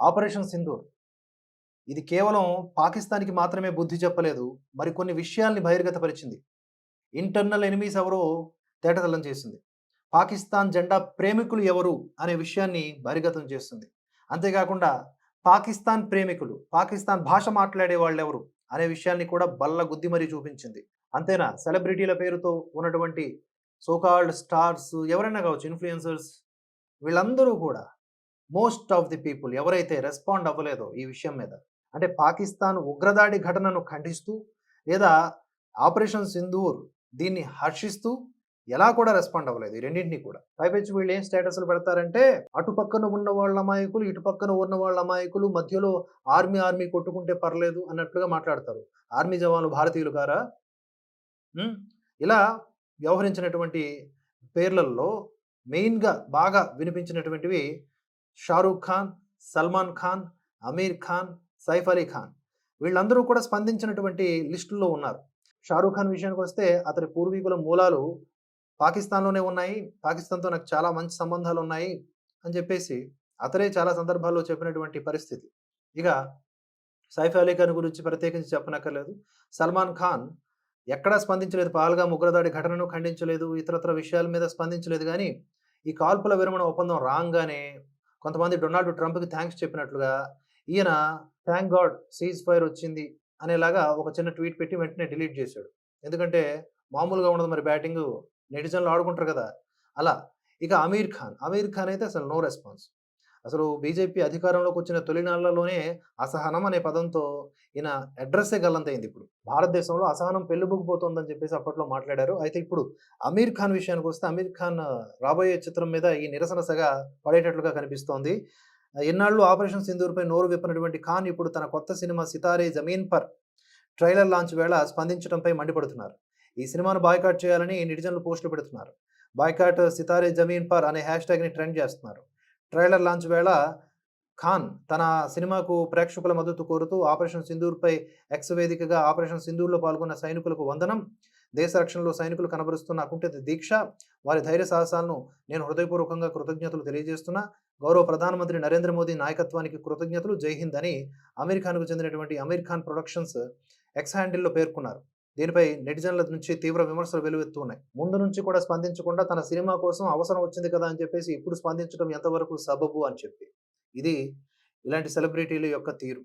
Operation Sindoor. ఇది కేవలం పాకిస్తాన్కి మాత్రమే బుద్ధి చెప్పలేదు మరికొన్ని విషయాల్ని బహిర్గతపరిచింది. ఇంటర్నల్ ఎనిమీస్ ఎవరో తేటతలం చేసింది. పాకిస్తాన్ జెండా ప్రేమికులు ఎవరు అనే విషయాన్ని బహిర్గతం చేస్తుంది. అంతేకాకుండా పాకిస్తాన్ ప్రేమికులు పాకిస్తాన్ భాష మాట్లాడే వాళ్ళు ఎవరు అనే విషయాన్ని కూడా బల్ల గుద్ది మరీ చూపించింది. అంతేనా? సెలబ్రిటీల పేరుతో ఉన్నటువంటి సోకాల్డ్ స్టార్స్ ఎవరైనా కావచ్చు ఇన్ఫ్లుయెన్సర్స్ వీళ్ళందరూ కూడా మోస్ట్ ఆఫ్ ది పీపుల్ ఎవరైతే రెస్పాండ్ అవ్వలేదో ఈ విషయం మీద అంటే పాకిస్తాన్ ఉగ్రదాడి ఘటనను ఖండిస్తూ లేదా ఆపరేషన్ సింధూర్ దీన్ని హర్షిస్తూ ఎలా కూడా రెస్పాండ్ అవ్వలేదు ఈ రెండింటినీ కూడా. పైపెచ్చి వీళ్ళు ఏం స్టేటస్లు పెడతారంటే అటు పక్కన ఉన్న వాళ్ళ అమాయకులు ఇటు పక్కన ఉన్న వాళ్ళ అమాయకులు మధ్యలో ఆర్మీ ఆర్మీ కొట్టుకుంటే పర్లేదు అన్నట్లుగా మాట్లాడతారు. ఆర్మీ జవాన్లు భారతీయులు కారా? ఇలా వ్యవహరించినటువంటి పేర్లలో మెయిన్గా బాగా వినిపించినటువంటివి షారూఖ్ ఖాన్ సల్మాన్ ఖాన్ అమీర్ ఖాన్ సైఫ్ అలీ ఖాన్. వీళ్ళందరూ కూడా స్పందించినటువంటి లిస్టుల్లో ఉన్నారు. షారూఖ్ ఖాన్ విషయానికి వస్తే అతని పూర్వీకుల మూలాలు పాకిస్తాన్లోనే ఉన్నాయి. పాకిస్తాన్తో నాకు చాలా మంచి సంబంధాలు ఉన్నాయి అని చెప్పేసి అతనే చాలా సందర్భాల్లో చెప్పినటువంటి పరిస్థితి. ఇక సైఫ్ అలీ ఖాన్ గురించి ప్రత్యేకించి చెప్పనక్కర్లేదు. సల్మాన్ ఖాన్ ఎక్కడా స్పందించలేదు. పాల్గా ఉగ్రదాడి ఘటనను ఖండించలేదు. ఇతరత్ర విషయాల మీద స్పందించలేదు. కానీ ఈ కాల్పుల విరమణ ఒప్పందం రాగానే కొంతమంది డొనాల్డ్ ట్రంప్కి థ్యాంక్స్ చెప్పినట్లుగా ఈయన థ్యాంక్ గాడ్ సీజ్ ఫైర్ వచ్చింది అనేలాగా ఒక చిన్న ట్వీట్ పెట్టి వెంటనే డిలీట్ చేశాడు. ఎందుకంటే మామూలుగా ఉండదు మరి బ్యాటింగ్. నెటిజన్లు ఆడుకుంటారు కదా! అలా. ఇక అమీర్ ఖాన్. అమీర్ ఖాన్ అయితే అసలు నో రెస్పాన్స్. అసలు బీజేపీ అధికారంలోకి వచ్చిన తొలినాళ్ళలోనే అసహనం అనే పదంతో ఈయన అడ్రస్సే గల్లంతైంది ఇప్పుడు. భారతదేశంలో అసహనం పెళ్ళిబుగిపోతుందని చెప్పేసి అప్పట్లో మాట్లాడారు. అయితే ఇప్పుడు అమీర్ ఖాన్ విషయానికి వస్తే అమీర్ ఖాన్ రాబోయే చిత్రం మీద ఈ నిరసన సగ పడేటట్లుగా కనిపిస్తోంది. ఎన్నాళ్ళు ఆపరేషన్ సింధూర్పై నోరు విప్పినటువంటి ఖాన్ ఇప్పుడు తన కొత్త cinema Sitaare Zameen Par trailer launch వేళ స్పందించడంపై మండిపడుతున్నారు. ఈ సినిమాను బాయ్కాట్ చేయాలని నెటిజన్లు పోస్టులు పెడుతున్నారు. బాయ్కాట్ సితారే జమీన్ పర్ అనే హ్యాష్ ట్యాగ్ని ట్రెండ్ చేస్తున్నారు. ట్రైలర్ లాంచ్ వేళ ఖాన్ తన సినిమాకు ప్రేక్షకుల మద్దతు కోరుతూ ఆపరేషన్ సింధూర్పై ఎక్స్ వేదికగా ఆపరేషన్ సింధూర్లో పాల్గొన్న సైనికులకు వందనం. దేశ రక్షణలో సైనికులు కనబరుస్తున్న అకుంఠిత దీక్ష. వారి ధైర్య సాహసాలను నేను హృదయపూర్వకంగా కృతజ్ఞతలు తెలియజేస్తున్నా. గౌరవ ప్రధానమంత్రి నరేంద్ర మోదీ నాయకత్వానికి కృతజ్ఞతలు. జై హింద్ అని అమీర్ ఖాన్కు చెందినటువంటి అమీర్ ఖాన్ ప్రొడక్షన్స్ ఎక్స్ హ్యాండిల్లో పేర్కొన్నారు. దీనిపై నెటిజన్ల నుంచి తీవ్ర విమర్శలు వెలువెత్తున్నాయి ముందు నుంచి కూడా స్పందించకుండా తన సినిమా కోసం అవసరం వచ్చింది కదా అని చెప్పేసి ఇప్పుడు స్పందించడం ఎంతవరకు సబబు అని చెప్పి. ఇది ఇలాంటి సెలబ్రిటీల యొక్క తీరు.